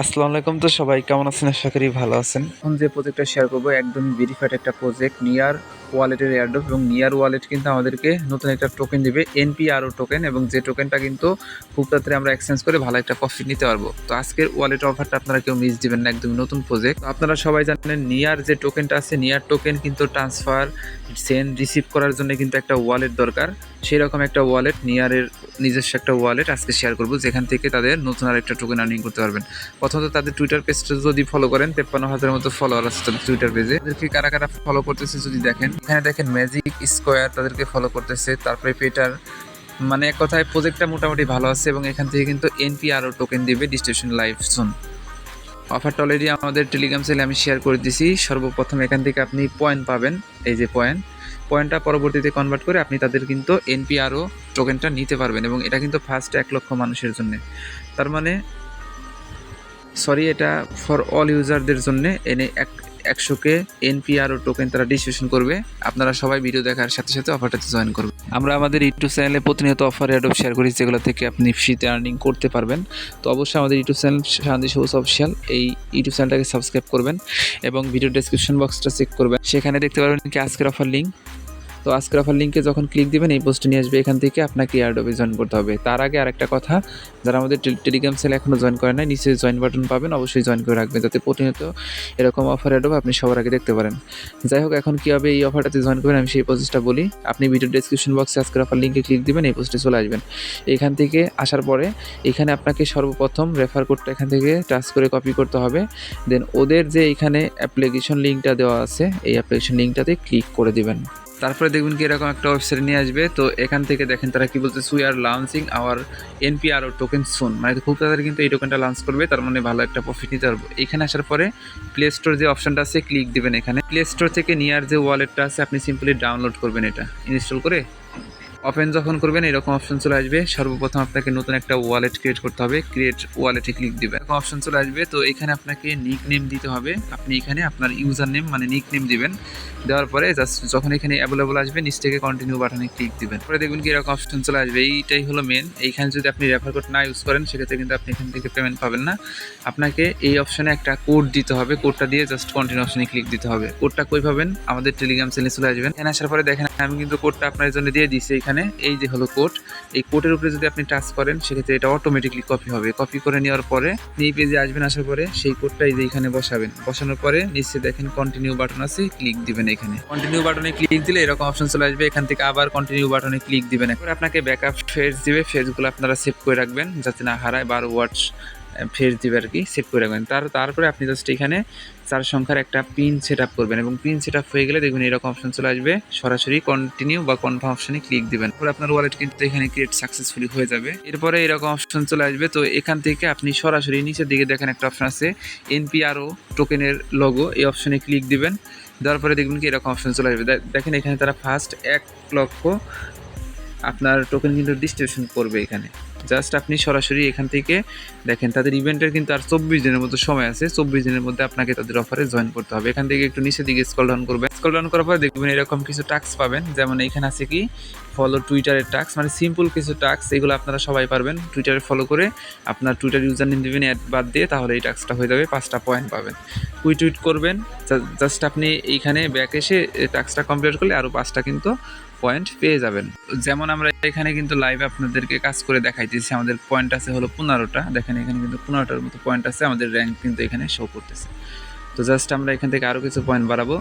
আসসালামু আলাইকুম তো সবাই, কেমন আছেন? আশা করি ভালো আছেন। এখন যে প্রজেক্টটা শেয়ার করব, একদম ভেরিফাইড একটা প্রজেক্ট নিয়ার ওয়ালেটের এয়ারড্রপ এবং নিয়ার ওয়ালেট কিন্তু আমাদেরকে নতুন একটা টোকেন দিবে এনপিআরও টোকেন এবং যে টোকেনটা কিন্তু খুব তাড়াতাড়ি আমরা এক্সচেঞ্জ করে ভালো একটা প্রফিট নিতে পারব। তো আজকের ওয়ালেট অফারটা আপনারা কেউ মিস দিবেন না, একদম নতুন প্রজেক্ট আপনারা সবাই জানেন নিয়ার যে টোকেনটা আছে নিয়ার টোকেন কিন্তু ট্রান্সফার সেন্ড রিসিভ করার জন্য কিন্তু একটা ওয়ালেট দরকার। সেই রকম একটা ওয়ালেট নিয়ারের নিজস্ব একটা ওয়ালেট আজকে শেয়ার করব, যেখান থেকে তাদের নতুন আর একটা টোকেন আর্নিং করতে পারবেন। প্রথমত তাদের টুইটার পেজটা যদি ফলো করেন, তেপ্পান্ন হাজারের মতো ফলোয়ার আছে তাদের টুইটার পেজে তাদেরকে কারা কারা ফলো করতেছে যদি দেখেন এখানে দেখেন ম্যাজিক স্কোয়ার তাদেরকে ফলো করতেছে। তারপরে পেটার মানে এক কথায় প্রজেক্টটা মোটামুটি ভালো আছে এবং এখান থেকে কিন্তু এনপিআরও টোকেন দিবে ডিস্ট্রিবিউশন লাইভ সুন অফারটা অলরেডি আমাদের টেলিগ্রাম সেলে আমি শেয়ার করে দিছি। সর্বপ্রথম এখান থেকে আপনি পয়েন্ট পাবেন, এই যে পয়েন্ট পয়েন্টটা পরবর্তীতে কনভার্ট করে আপনি তাদের কিন্তু এনপিআরও টোকেনটা নিতে পারবেন এবং এটা কিন্তু ফার্স্ট এক লক্ষ মানুষের জন্য। তার মানে সরি এটা ফর অল ইউজারদের জন্য এনে এক একশোকে এনপিআরও টোকেন তারা ডিস্ট্রিবিউশন করবে। আপনারা সবাই ভিডিও দেখার সাথে সাথে অফারটাতে জয়েন করবেন। আমরা আমাদের ইউটিউব চ্যানেলে প্রতিনিয়ত অফার অ্যাডপ শেয়ার করি, যেগুলো থেকে আপনি ফ্রিতে আর্নিং করতে পারবেন। তো অবশ্যই আমাদের ইউটিউব চ্যানেল শান্তি সবুজ অফিসিয়াল এই ইউটিউব চ্যানেলটাকে সাবস্ক্রাইব করবেন এবং ভিডিও ডেসক্রিপশন বক্সটা চেক করবেন। সেখানে দেখতে পারবেন কি আজকের অফার লিঙ্ক তো আজকের অফার লিঙ্কে যখন ক্লিক দিবেন, এই পোস্টে নিয়ে আসবে, এখান থেকে আপনাকে এয়ারডোবে জয়েন করতে হবে। তার আগে আরেকটা কথা, যারা আমাদের টেল- টেলিগ্রাম সেলে এখনও জয়েন করে নাই নিচে জয়েন বাটন পাবেন, অবশ্যই জয়েন করে রাখবেন, যাতে প্রতিনিয়ত এরকম অফার অ্যাডব আপনি সবার আগে দেখতে পারেন। যাই হোক, এখন কীভাবে এই অফারটাতে জয়েন করবেন, আমি সেই প্রসেসটা বলি। আপনি ভিডিও ডেসক্রিপশন বক্সে আজকের অফার লিঙ্কে ক্লিক দিবেন, এই পোস্টে চলে আসবেন। এখান থেকে আসার পরে, এখানে আপনাকে সর্বপ্রথম রেফার কোডটা এখান থেকে টাচ করে কপি করতে হবে। দেন ওদের যে এখানে অ্যাপ্লিকেশন লিঙ্কটা দেওয়া আছে, এই অ্যাপ্লিকেশন লিঙ্কটাতে ক্লিক করে দিবেন। তারপরে দেখবেন কি এরকম একটা ওয়েবসাইট নিয়ে আসবে। তো এখান থেকে দেখেন তারা কি বলছে সুই আর launching our NPR token soon মানে খুব তাড়াতাড়ি কিন্তু এই টোকেনটা লঞ্চ করবে, তার মানে ভালো একটা প্রফিট নিতে পারব। এখানে আসার পরে প্লে স্টোর যে অপশনটা আছে ক্লিক দেবেন এখানে। প্লে স্টোর থেকে নিয়ার যে ওয়ালেটটা আছে, আপনি সিম্পলি ডাউনলোড করবেন এটা। ইনস্টল করে ওপেন যখন করবেন, এরকম অপশন চলে আসবে। সর্বপ্রথম আপনাকে নতুন একটা ওয়ালেট ক্রিয়েট করতে হবে। ক্রিয়েট ওয়ালেটে ক্লিক দিবেন। এরকম অপশন চলে আসবে। তো এখানে আপনাকে নিক নেম দিতে হবে। আপনি এখানে আপনার ইউজার নেম মানে নিক নেম দিবেন। দেওয়ার পরে জাস্ট যখন এখানে অ্যাভেলেবল আসবে, নিচ থেকে কন্টিনিউ বাটনে ক্লিক দিবেন। পরে দেখবেন কি এরকম অপশন চলে আসবে। এইটাই হলো মেন এইখানে যদি আপনি রেফার কোড না ইউজ করেন, সেক্ষেত্রে কিন্তু আপনি এখান থেকে পেমেন্ট পাবেন না। আপনাকে এই অপশনে একটা কোড দিতে হবে। কোডটা দিয়ে জাস্ট কন্টিনিউ অপশনে ক্লিক দিতে হবে। কোডটা কই পাবেন? আমাদের টেলিগ্রাম চ্যানেলে চলে আসবেন। এখানে আসার পরে দেখেন, আমি কিন্তু কোডটা আপনার জন্য দিয়ে দিচ্ছি এখানে এই যে হলো কোড এই কোডের উপরে যদি আপনি টাচ করেন, সেক্ষেত্রে এটা অটোমেটিকলি কপি হবে। কপি করে নেওয়ার পরে এই পেজে আসবেন, আসার পরে সেই কোডটা এই যে এখানে বসাবেন। বসানোর পরে নিচে দেখেন কন্টিনিউ বাটন আছে ক্লিক দিবেন এখানে। কন্টিনিউ বাটনে ক্লিক দিলে এরকম অপশন চলে আসবে, এখান থেকে আবার কন্টিনিউ বাটনে ক্লিক দিবেন। এরপর আপনাকে ব্যাকআপ ফেজ দিবে ফেজগুলো আপনারা সেভ করে রাখবেন, যাতে না হারায় বার ওয়াটস ফেজ দিবে আর কি সেভ করে রাখবেন। তার তারপরে আপনি জাস্ট এখানে চার সংখ্যার একটা পিন সেট আপ করবেন এবং পিন সেট আপ হয়ে গেলে দেখবেন এরকম অপশন চলে আসবে। সরাসরি কন্টিনিউ বা কনফার্ম অপশনে ক্লিক দিবেন। তারপরে আপনার ওয়ালেট কিন্তু এখানে ক্রিয়েট সাকসেসফুলি হয়ে যাবে। এরপরে এরকম অপশন চলে আসবে। তো এখান থেকে আপনি সরাসরি নিচের দিকে দেখেন একটা অপশন আছে এনপিআরও টোকেনের লোগো এই অপশনে ক্লিক দিবেন। দেওয়ার পরে দেখবেন কি এরকম অপশন চলে আসবে। দেখেন এখানে তারা ফার্স্ট এক লক্ষ আপনার টোকেন কিন্তু ডিস্ট্রিবিউশন করবে এখানে। জাস্ট আপনি সরাসরি এখান থেকে দেখেন, তাদের ইভেন্টের কিন্তু আর চব্বিশ দিনের মতো সময় আছে। চব্বিশ দিনের মধ্যে আপনাকে তাদের অফারে জয়েন করতে হবে। এখান থেকে একটু নিচের দিকে স্কল ডাউন করবেন। স্কল ডাউন করার পরে দেখবেন এরকম কিছু টাস্ক পাবেন। যেমন এখানে আছে কি ফলো টুইটারের টাস্ক মানে সিম্পল কিছু টাস্ক এগুলো আপনারা সবাই পারবেন। টুইটারে ফলো করে আপনার টুইটার ইউজার নেম দেবেন অ্যাড বাদ দিয়ে তাহলে এই টাস্কটা হয়ে যাবে, পাঁচটা পয়েন্ট পাবেন। কুই টুইট করবেন। জাস্ট আপনি এইখানে ব্যাক এসে টাস্কটা কমপ্লিট করলে আরও পাঁচটা কিন্তু পয়েন্ট পেয়ে যাবেন। যেমন আমরা এখানে কিন্তু লাইভে আপনাদেরকে কাজ করে দেখাইতেছি, আমাদের পয়েন্ট আছে হলো পনেরোটা। দেখেন এখানে কিন্তু পনেরোটার মতো পয়েন্ট আছে, আমাদের র্যাঙ্ক কিন্তু এখানে শো করতেছে। তো জাস্ট আমরা এখান থেকে আরও কিছু পয়েন্ট বাড়াবো।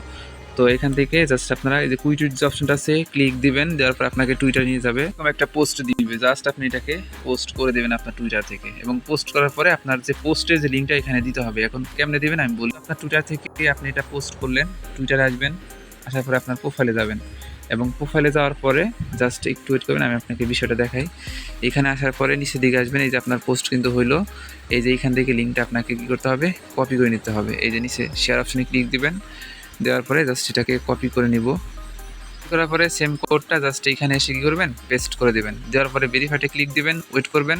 তো এখান থেকে জাস্ট আপনারা এই যে কুই টুইট যে অপশনটা আছে ক্লিক দিবেন, দেওয়ার পর আপনাকে টুইটার নিয়ে যাবে। এরকম একটা পোস্ট দিবে জাস্ট আপনি এটাকে পোস্ট করে দেবেন আপনার টুইটার থেকে। এবং পোস্ট করার পরে আপনার যে পোস্টের যে লিঙ্কটা এখানে দিতে হবে, এখন কেমনে দিবেন আমি বলি, আপনার টুইটার থেকে আপনি এটা পোস্ট করলেন টুইটারে আসবেন, আসার পরে আপনার প্রোফাইলে যাবেন। এবং প্রোফাইলে যাওয়ার পরে জাস্ট একটু ওয়েট করবেন, আমি আপনাকে বিষয়টা দেখাই। এখানে আসার পরে নিচের দিকে আসবেন, এই যে আপনার পোস্ট কিন্তু হইল। এই যে এইখান থেকে লিঙ্কটা আপনাকে কী করতে হবে? কপি করে নিতে হবে। এই যে নিচে শেয়ার অপশনে ক্লিক দিবেন। দেওয়ার পরে জাস্ট এটাকে কপি করে নিব। করার পরে সেম কোডটা জাস্ট এইখানে এসে কী করবেন পেস্ট করে দেবেন। দেওয়ার পরে ভেরিফাইটে ক্লিক দিবেন ওয়েট করবেন।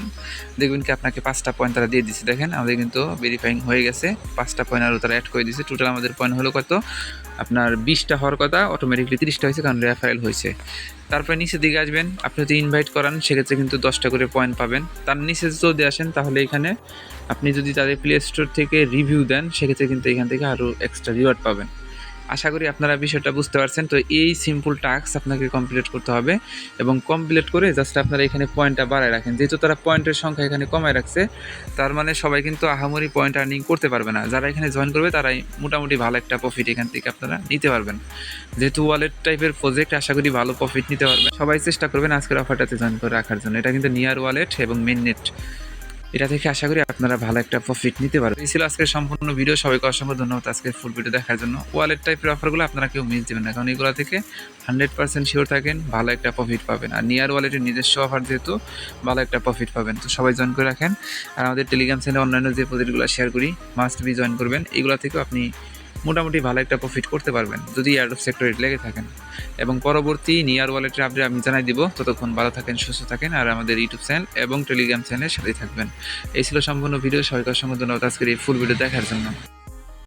দেখবেন কি আপনাকে পাঁচটা পয়েন্ট তারা দিয়ে দিচ্ছে দেখেন আমাদের কিন্তু ভেরিফাইং হয়ে গেছে। পাঁচটা পয়েন্ট আরও তারা অ্যাড করে দিয়েছে টোটাল আমাদের পয়েন্ট হলো কত? আপনার বিশটা হওয়ার কথা অটোমেটিকলি তিরিশটা হয়েছে কারণ রেফাইল হয়েছে। তারপরে নিচের দিকে আসবেন, আপনি যদি ইনভাইট করান, সেক্ষেত্রে কিন্তু দশটা করে পয়েন্ট পাবেন। তার নিচে যদি আসেন, তাহলে এখানে আপনি যদি তাদের প্লে স্টোর থেকে রিভিউ দেন, সেক্ষেত্রে কিন্তু এখান থেকে আরও এক্সট্রা রিওয়ার্ড পাবেন। আশা করি আপনারা বিষয়টা বুঝতে পারছেন। তো এই সিম্পল টাস্ক আপনাকে কমপ্লিট করতে হবে এবং কমপ্লিট করে জাস্ট আপনারা এখানে পয়েন্টটা বাড়ায় রাখেন। যেহেতু তারা পয়েন্টের সংখ্যা এখানে কমায় রাখছে, তার মানে সবাই কিন্তু আহামরি পয়েন্ট আর্নিং করতে পারবে না। যারা এখানে জয়েন করবে, তারাই মোটামুটি ভালো একটা প্রফিট এখান থেকে আপনারা নিতে পারবেন। যেহেতু ওয়ালেট টাইপের প্রজেক্ট আশা করি ভালো প্রফিট নিতে পারবেন। সবাই চেষ্টা করবেন আজকের অফারটাতে জয়েন করে রাখার জন্য। এটা কিন্তু নিয়ার ওয়ালেট এবং মেন নেট এটা থেকে আশা করি আপনারা ভালো একটা প্রফিট নিতে পারবেন। এই ছিল আজকের সম্পূর্ণ ভিডিও সবাইকে অসংখ্য ধন্যবাদ আজকের ফুল ভিডিও দেখার জন্য। ওয়ালেট টাইপের অফারগুলো আপনারা কেউ মিস দেবেন না, কারণ এগুলো থেকে হান্ড্রেড পার্সেন্ট শিওর থাকেন, ভালো একটা প্রফিট পাবেন। আর নিয়ার ওয়ালেটের নিজস্ব অফার যেহেতু, ভালো একটা প্রফিট পাবেন। তো সবাই জয়েন করে রাখেন। আর আমাদের টেলিগ্রাম চ্যানেলে অন্যান্য যে প্রজেক্টগুলো শেয়ার করি মাস্ট বি জয়েন করবেন। এগুলো থেকেও আপনি মোটামুটি ভালো একটা প্রফিট করতে পারবেন, যদি এয়ারডপ সেক্টরে লেগে থাকেন। এবং পরবর্তী নিয়ার ওয়ালেটের আপডেট আমি জানাই দিব। ততক্ষণ ভালো থাকেন, সুস্থ থাকেন, আর আমাদের ইউটিউব চ্যানেল এবং টেলিগ্রাম চ্যানেলের সাথে থাকবেন। এই ছিল সম্পূর্ণ ভিডিও সরকার ধন্যবাদ আজকের এই ফুল ভিডিও দেখার জন্য।